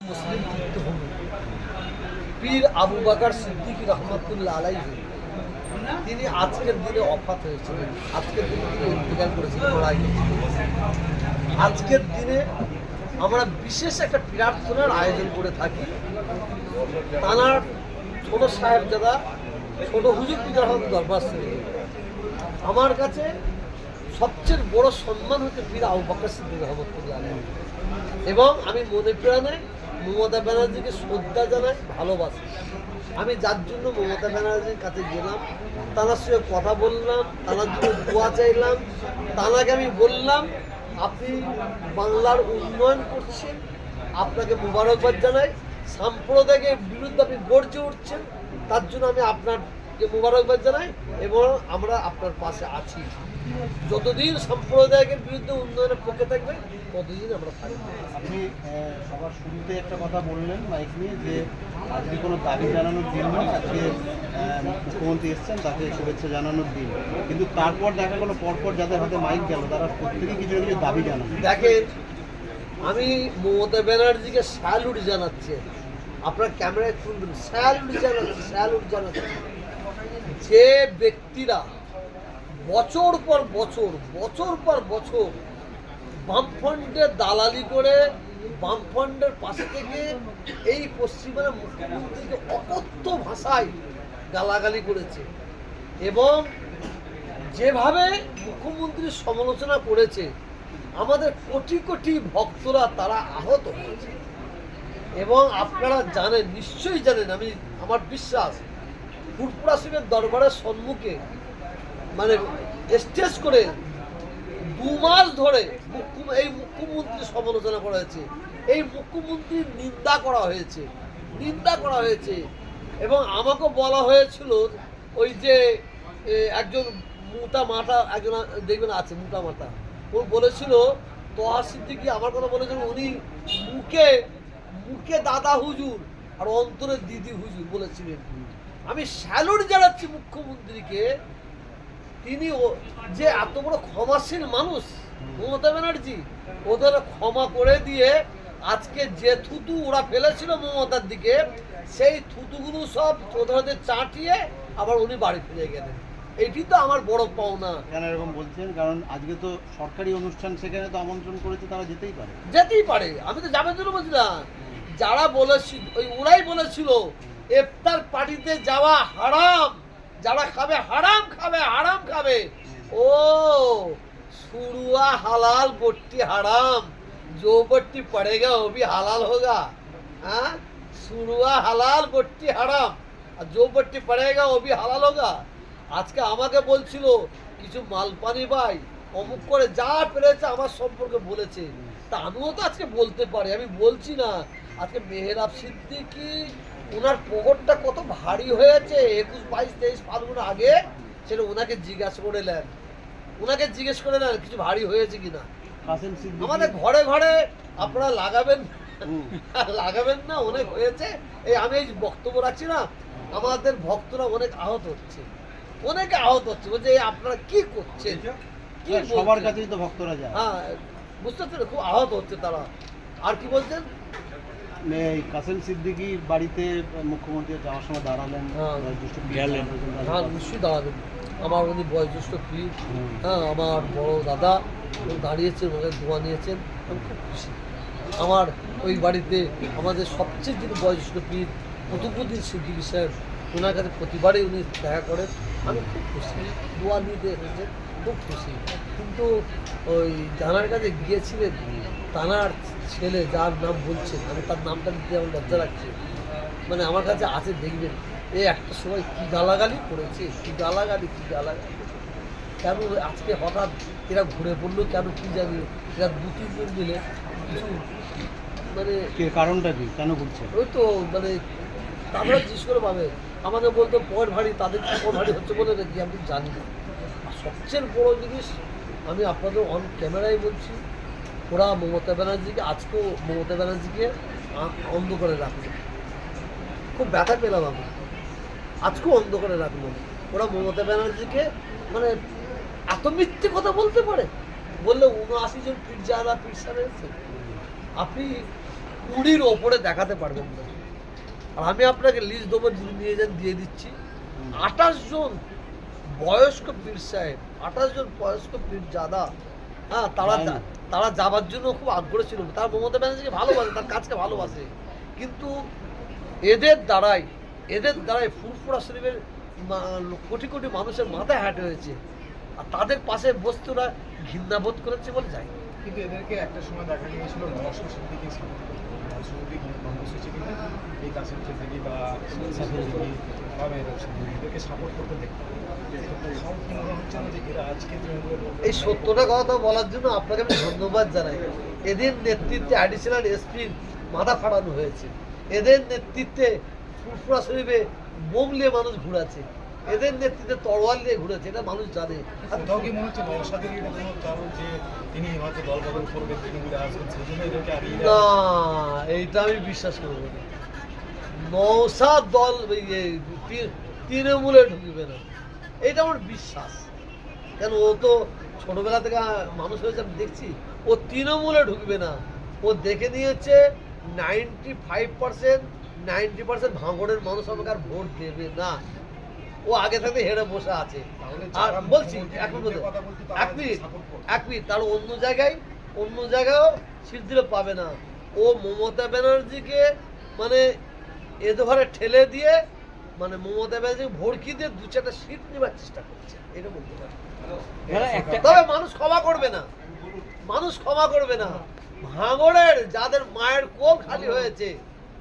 মুসলিম তীর্থভূমি পীর আবু বাকার সিদ্দিক রহমতুল্লাহ আলাই তিনি আজকের দিনে অফাত হয়েছিলেন। আজকের দিনে তিনি ইন্তেকাল করেছিলেন লড়াই আজকের দিনে আমরা বিশেষ একটা প্রার্থনার আয়োজন করে থাকি। তানার ছোট সাহেব দাদা ছোট হুজুর রহমান দরবার আমার কাছে সবচেয়ে বড় সম্মান হচ্ছে পীর আবু বাকর সিদ্দিক রহমতুল্লাহ এবং আমি মনে প্রাণে মমতা ব্যানার্জিকে শ্রদ্ধা জানাই ভালোবাসি। আমি যার জন্য মমতা ব্যানার্জির কাছে গেলাম, তার সঙ্গে কথা বললাম, তার জন্য দোয়া চাইলাম তানাকে আমি বললাম, আপনি বাংলার উন্নয়ন করছেন, আপনাকে মুবারকবাদ জানাই সাম্প্রদায়িকের বিরুদ্ধে আপনি গর্জে উঠছেন, তার জন্য আমি আপনাকে মুবারকবাদ জানাই এবং আমরা আপনার পাশে আছি। যতদিন সাম্প্রদায়িকের বিরুদ্ধে উন্নয়নের পক্ষে থাকবে ততদিন আমরা থাকব। আপনি সবার শুরুতে একটা কথা বললেন মাইক নিয়ে যে আজকে কোনো দাবি জানানোর দিন নয় আজকে মুখ্যমন্ত্রী এসছেন তাকে শুভেচ্ছা জানানোর দিন। কিন্তু তারপর দেখা গেলো পরপর যাদের হাতে মাইক গেল তারা প্রত্যেকেই কিছু কিছু দাবি জানান দেখেন আমি মমতা ব্যানার্জিকে স্যালুট জানাচ্ছি। আপনার ক্যামেরায় তুলবেন। স্যালুট জানাচ্ছি স্যালুট জানাচ্ছি। যে ব্যক্তিরা বছর পর বছর বছর পর বছর বামফ্রন্টের দালালি করে বামফ্রন্টের পাশে থেকে এই পশ্চিমবঙ্গের মুখ্যমন্ত্রীকে অকথ্য ভাষায় গালাগালি করেছে এবং যেভাবে মুখ্যমন্ত্রী সমালোচনা করেছে, আমাদের কোটি কোটি ভক্তরা তারা আহত হয়েছে। এবং আপনারা জানেন, নিশ্চয়ই জানেন, আমি, আমার বিশ্বাস ফুরপুরা শিবের দরবারের সম্মুখে মানে স্টেজ করে দু মাস ধরে এই মুখ্যমন্ত্রী সমালোচনা করা হয়েছে। এই মুখ্যমন্ত্রীর নিন্দা করা হয়েছে। নিন্দা করা হয়েছে। এবং আমাকে বলা হয়েছিল ওই যে একজন মোটা মাথা একজন দেখবেন আছে মোটা মাথা ও বলেছিল, তোহা সিদ্দিকি আমার কথা বলেছিল, উনি মুখে মুখে দাদা হুজুর আর অন্তরে দিদি হুজুর বলেছিলেন। আমি স্যালুট জানাচ্ছি মুখ্যমন্ত্রীকে। তিনি যে এত বড় ক্ষমাশীল মানুষ মমতা ব্যানার্জি ওদের ক্ষমা করে দিয়ে আজকে যে থুতু ওরা ফেলেছিল মমতার দিকে সেই থুতুগুলো সব ওদের চাটিয়ে আবার উনি বাড়ি ফিরে গেলেন। এইটি তো আমার বড় পাওনা। কেন এরকম বলছেন? কারণ আজকে তো সরকারি অনুষ্ঠান সেখানে তো আমন্ত্রণ করেছে তারা যেতেই পারে। যেতেই পারে। আমি তো যাবেন জন্য বলছিলাম যারা বলেছিল ওই ওরাই বলেছিল ইফতার পার্টিতে যাওয়া হারাম যারা খাবে হারাম খাবে হারাম খাবে ও सुरुआ हलाल बोट्टी हराम जो बट्टी पड़ेगा वो भी हलाल होगा हाँ सुरुआ हलाल बोट्टी हराम আর जो बट्टी पड़ेगा वो भी হালাল होगा আজকে আমাকে বলছিল কিছু মালপানি ভাই অমুক করে যা পেরেছে আমার সম্পর্কে বলেছে তা আমিও তো আজকে বলতে পারি আমি বলছি না আজকে মেহেরাব সিদ্দিকি ওনার পকটটা কত ভারী হয়েছে? একুশ বাইশ তেইশ ফাল্গুন আগে সেটা ওনাকে জিজ্ঞাসা করে নেন। ওনাকে জিজ্ঞেস করে নেন কিছু ভারী হয়েছে কিনা। আমাদের ঘরে ঘরে আপনারা লাগাবেন লাগাবেন না অনেক হয়েছে। এই আমি এই বক্তব্য রাখছি না আমাদের ভক্তরা অনেক আহত হচ্ছে। অনেকে আহত হচ্ছে বলছে এই আপনারা কি করছেন? সবার? কাছেই তো ভক্তরা যায়। হ্যাঁ বুঝতে পারছেন? খুব আহত হচ্ছে তারা। আর কি বলছেন? কাসেম সিদ্দিকী বাড়িতে মুখ্যমন্ত্রী যাওয়ার সময় দাঁড়ালেন হ্যাঁ। গেলেন। হ্যাঁ নিশ্চয়ই দাঁড়াবেন। আমার উনি বয়োজ্যেষ্ঠ পীর হ্যাঁ আমার বড় দাদা দাঁড়িয়েছেন ওনাকে দোয়া নিয়েছেন। আমি খুব খুশি। আমার ওই বাড়িতে আমাদের সবচেয়ে যিনি বয়োজ্যেষ্ঠ পীর কুতুবুদ্দিন সিদ্দিকী সাহেব ওনার কাছে প্রতিবারই উনি দেখা করেন। আমি খুব খুশি। দোয়া নিতে এসেছেন। খুব খুশি। কিন্তু ওই জানার কাছে গিয়েছিলেন তানার ছেলে যার নাম বলছেন আমি তার নামটা দিতে আমার লজ্জা লাগছে। মানে আমার কাছে আছে দেখবেন। এই একটা সময় কি গালাগালি করেছে কি গালাগালি কি গালাগালি কেন আজকে হঠাৎ এরা ঘুরে পড়ল কেন কি জানি এরা দু তিনজন মিলে কিছু মানে কারণটা কি? কেন ঘুরছে? ওই তো মানে তারা জিজ্ঞেস করে পাবে আমাকে বলতো পর ভারী তাদের কি পয়েন্ট ভারী হচ্ছে বলে নাকি আমি জানি না। সবচেয়ে বড় জিনিস, আমি আপনাদের অন ক্যামেরায় বলছি, ওরা মমতা ব্যানার্জিকে, আজকেও মমতা ব্যানার্জিকে অন্ধকারে রাখল। খুব ব্যথা পেলাম আমি। আজকেও অন্ধকারে রাখল। ওরা মমতা ব্যানার্জিকে মানে এত মিথ্যে কথা বলতে পারে? বললে উনআশি জন পিজ্জারা পিজ্জা রয়েছে আপনি কুড়ির ওপরে দেখাতে পারবেন আর আমি আপনাকে লিস্ট দেবো নিয়ে যান, দিয়ে দিচ্ছি। আঠাশ জন বয়স্ক পীর সাহেব আঠাশ জন বয়স্ক পীর জাদা হ্যাঁ তারা তারা যাবার জন্য খুব আগ্রহ ছিল। তারা মমতা ব্যানার্জিকে ভালোবাসে তার কাজকে ভালোবাসে। কিন্তু এদের দ্বারাই এদের দ্বারাই ফুরফুরা শরীফের কোটি কোটি মানুষের মাথায় হাট হয়েছে। আর তাদের পাশে বস্তুরা ঘৃণাবোধ করেছে বলে যায় কিন্তু এদেরকে একটা সময় দেখা গিয়েছিল সিদ্দিকী এই বা এদেরকে সাপোর্ট করতে দেখতাম এই সত্যটা কথা বলার জন্য আপনাকে আমি ধন্যবাদ জানাই। এদের নেতৃত্বে অ্যাডিশনাল এসপির মাথা ফাটানো হয়েছে। এদের নেতৃত্বে ফুরফুরা শরীফে বোম নিয়ে মানুষ ঘুরাচ্ছে। এদের নেতৃত্বে তরোয়াল নিয়ে ঘুরেছে এটা মানুষ জানে। আর কোথাও মনে হচ্ছে নওশাদের এটা কোনো কারণ যে তিনি হয়তো দল বদল করবেন তৃণমূলে আসবেন সেই জন্য এদেরকে আর না এইটা আমি বিশ্বাস করব না। নৌসাদ দল তৃণমূলে ঢুকবে না। এটা আমার বিশ্বাস। কেন ও তো ছোটবেলা থেকে মানুষ হয়েছে আমি দেখছি। ও তৃণমূলে ঢুকবে না। ও দেখে নিয়েছে ninety five percent ninety percent ভাঙড়ের মানুষ আমাকে আর ভোট দেবে না। ও আগে থেকে হেরে বসে আছে। আর বলছি এক মিনিট এক মিনিট এক মিনিট তার অন্য জায়গায় অন্য জায়গায়ও সিট দিলে পাবে না। ও মমতা ব্যানার্জিকে মানে এ ধরে ঠেলে দিয়ে মানে মমতা ব্যানার্জি ভড়কি দিয়ে দু চারটা সিট নেবার চেষ্টা করছে। এটা বলতে পারি। তবে মানুষ ক্ষমা করবে না। মানুষ ক্ষমা করবে না। ভাঙড়ের যাদের মায়ের কোল খালি হয়েছে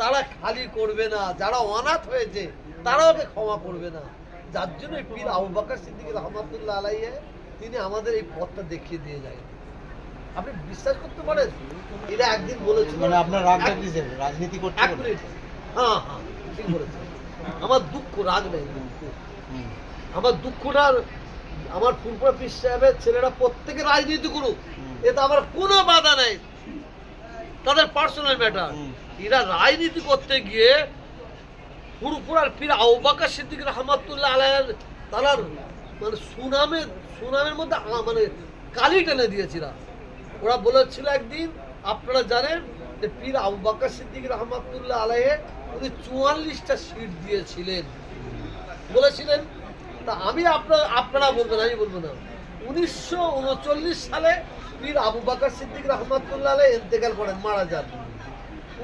তারা খালি করবে না। যারা অনাথ হয়েছে তারা ওকে ক্ষমা করবে না। যার জন্য পীর আবু বাকর সিদ্দিক রহমতুল্লাহ আলাইহে তিনি আমাদের এই পথটা দেখিয়ে দিয়ে যায় আপনি বিশ্বাস করতে পারেন? এটা একদিন বলেছিল। মানে আপনার রাগটা রাজনীতি করতে হ্যাঁ হ্যাঁ ঠিক বলেছেন। আমার দুঃখ রাগ নেই দুঃখ আমার দুঃখটা আমার ফুলপুরা পীর সাহেবের ছেলেরা প্রত্যেকে রাজনীতি করুক এতে আমার কোনো বাধা নেই। তাদের পার্সোনাল ম্যাটার এরা রাজনীতি করতে গিয়ে ফুরফুরার পীর আউবাকা সিদ্দিক রহমাতুল্লাহ আলাইয়ের তার মানে সুনামের সুনামের মধ্যে মানে কালি টেনে দিয়েছিল। ওরা বলেছিল একদিন আপনারা জানেন যে পীর আউবাকা সিদ্দিক রহমাতুল্লাহ আলাইহে উনি চুয়াল্লিশটা সিট দিয়েছিলেন। বলেছিলেন, তা আমি আপনার, আপনারা বলবেন, আমি বলব না। উনিশশো উনচল্লিশ সালে পীর আবু বাকর সিদ্দিক রহমতুল্লাহ ইন্তেকাল করেন, মারা যান।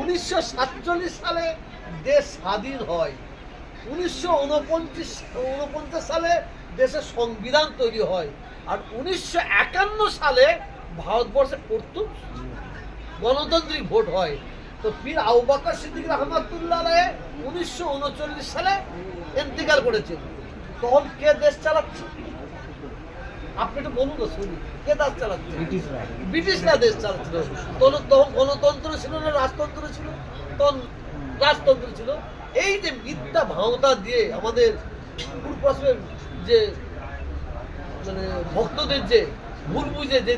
উনিশশো সাতচল্লিশ সালে দেশ স্বাধীন হয়। উনিশশো সালে দেশের সংবিধান তৈরি হয়। আর উনিশশো একান্ন সালে ভারতবর্ষে প্রথম গণতান্ত্রিক ভোট হয়। তো পীর আবু বকর সিদ্দিক রহমাতুল্লাহ আলাইহি উনিশশো উনচল্লিশ সালে ইন্তেকাল করেছেন তখন কে দেশ চালাচ্ছে? আপনি একটু বলুন না শুনি। কে দেশ চালাচ্ছে? ব্রিটিশরা। দেশ চালাচ্ছিল তখন তখন গণতন্ত্র ছিল না রাজতন্ত্র ছিল? তখন রাজতন্ত্র ছিল। এই যে মিথ্যা ভাওতা দিয়ে আমাদের পূর্বপুরুষের যে মানে ভক্তদের যে ভুল বুঝে যে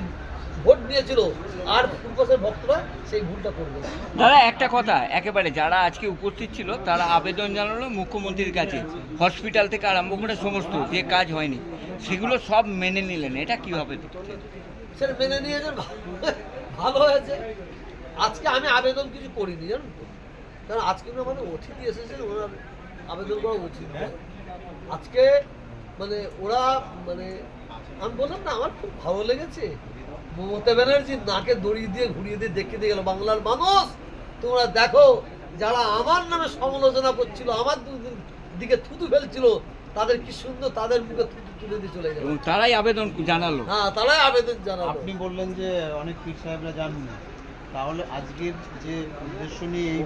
ভোট দিয়েছিল আর পূর্বপুরুষের ভক্তরা সেই ভুলটা করবে। দাদা একটা কথা একেবারে যারা আজকে উপস্থিত ছিল তারা আবেদন জানালো মুখ্যমন্ত্রীর কাছে। হসপিটাল থেকে আরম্ভ করে সমস্ত যে কাজ হয়নি সেগুলো সব মেনে নিলেন। এটা কীভাবে সেটা মেনে নিয়েছেন ভালো হয়েছে। আজকে আমি আবেদন কিছু করিনি জানেন কারণ আজকে মানে অতিথি এসেছেন ওনার আবেদন করা উচিত। আজকে মানে ওরা মানে আমি বললাম না আমার খুব ভালো লেগেছে। মমতা ব্যানার্জি নাকে দড়ি দিয়ে ঘুরিয়ে দিয়ে দেখে দিয়ে গেল বাংলার মানুষ তোমরা দেখো যারা আমার নামে সমালোচনা করছিল আমার দু- দিকে থুতু ফেলছিল তাদের কি সুন্দর তাদের মুখে থুতু তুলে দিয়ে চলে গেল। তারাই আবেদন জানালো। হ্যাঁ তারাই আবেদন জানালো। আপনি বললেন যে অনেক পীর সাহেবরা জাননি তাহলে আজকের যে উদ্দেশ্য নিয়ে এই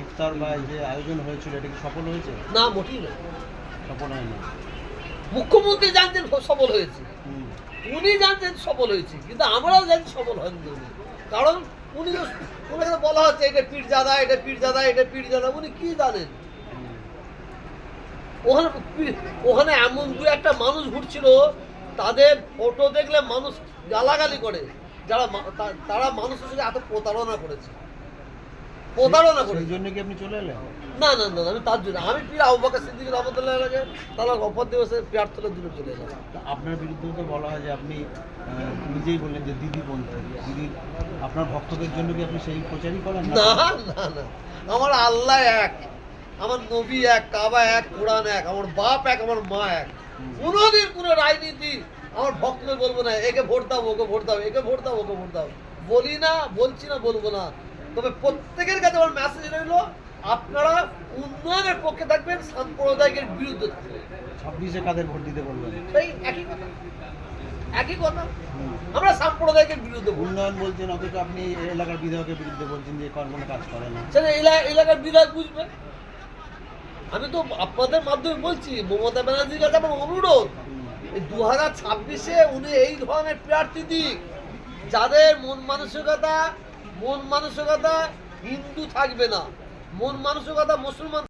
ইফতার বা যে আয়োজন হয়েছিল এটা কি সফল হয়েছে? না মোটেই না। সফল হয়নি। মুখ্যমন্ত্রী জানতেন সফল হয়েছে। উনি জানতেন সফল হয়েছে কিন্তু আমরাও জানি সফল হয়নি উনি। কারণ উনি তো ওনাকে বলা হচ্ছে এটা পীর জাদা এটা পীর জাদা এটা পীর জাদা উনি কি জানেন? ওখানে ওখানে এমন দু একটা মানুষ ঘুরছিল তাদের ফটো দেখলে মানুষ গালাগালি করে যারা তারা মানুষের সঙ্গে এত প্রতারণা করেছে। প্রতারণা করে জন্য কি আপনি চলে এলেন? না না না আমি তার জন্য আমি পীর আবু বকর সিদ্দিক রহমতুল্লাহ আগে তারা অফার দিবসে তোলার জন্য চলে তা আপনার বিরুদ্ধে তো বলা হয় যে আপনি নিজেই বললেন যে দিদি বলতে দিদি আপনার ভক্তদের জন্য কি আপনি সেই প্রচারই করেন না? না না আমার আল্লাহ এক আমার নবী এক কাবা এক কোরআন এক আমার বাপ এক আমার মা এক। কোনোদিন কোনো রাজনীতি আমার ভক্তদের বলব না একে ভোট দাও ওকে ভোট দাও একে ভোট দাও ওকে ভোট দাও। বলি না বলছি না বলব না। তবে প্রত্যেকের কাছে আমার মেসেজ রইল আপনারা উন্নয়নের পক্ষে থাকবেন সাম্প্রদায়িকের বিরুদ্ধে থাকবেন। ছাব্বিশে কাদের ভোট দিতে বলবেন? সেই একই কথা। একই কথা। আমরা সাম্প্রদায়িকের বিরুদ্ধে উন্নয়ন বলছেন অথচ আপনি এলাকার বিধায়কের বিরুদ্ধে বলছেন যে কোনো কাজ করে না। সেটা এলা- এলাকার বিধায়ক বুঝবে। আমি তো আপনাদের মাধ্যমে বলছি মমতা ব্যানার্জির কাছে আমার অনুরোধ এই দু হাজার ছাব্বিশে উনি এই ধরনের প্রার্থী দিক যাদের মন মানসিকতা মন মানসিকতা হিন্দু থাকবে না। মন মানসিকতা মুসলমান